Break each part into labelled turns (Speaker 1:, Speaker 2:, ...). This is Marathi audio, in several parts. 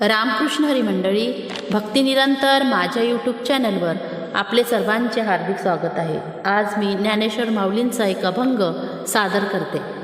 Speaker 1: रामकृष्ण हरी मंडळी भक्तिनिरंतर माझ्या यूट्यूब चॅनलवर आपले सर्वांचे हार्दिक स्वागत आहे. आज मी ज्ञानेश्वर माऊलींचा एक अभंग सादर करते.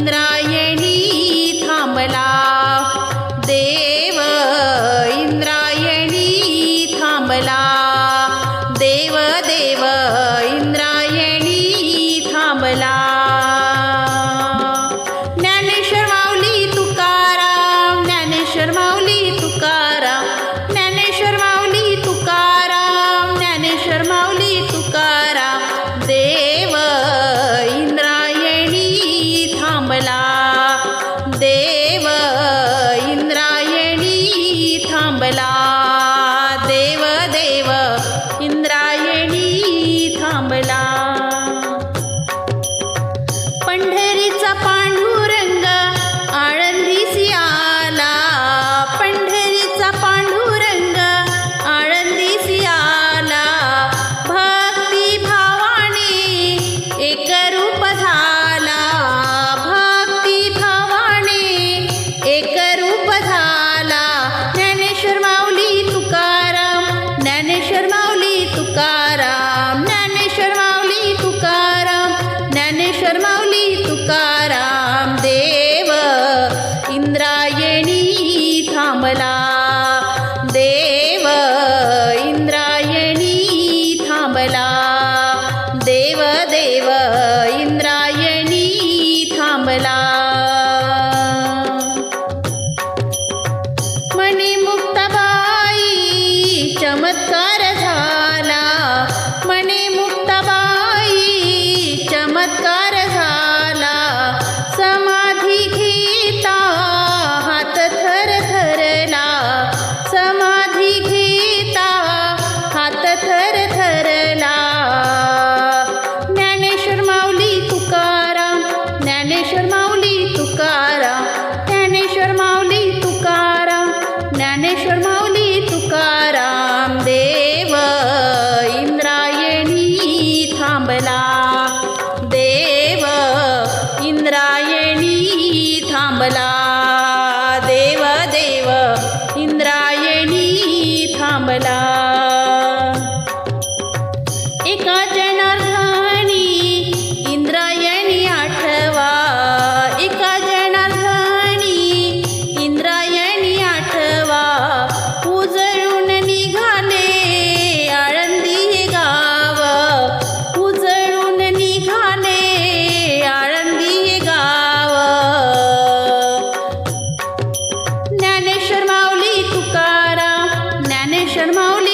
Speaker 1: Alejandra. चमत्कार bailar.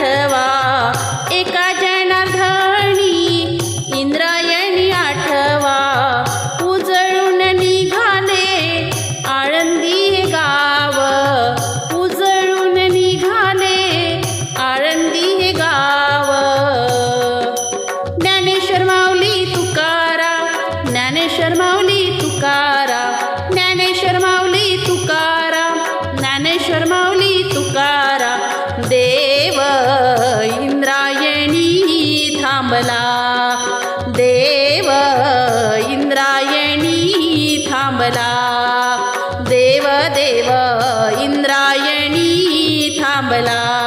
Speaker 1: आठवा. एका जैना जनार्धनी इंद्रायणी आठवा. उजळून निघाले आळंदी गाव. उजळून निघाले आळंदी गाव. ज्ञानेश्वर माऊली तुकारा ज्ञानेश्वर माऊली तुकारा ज्ञानेश्वर माऊली तुकारा ज्ञानेश्वर माऊली तुकारा. थांबला. देव इंद्रायणी थांबला. देव देव इंद्रायणी थांबला.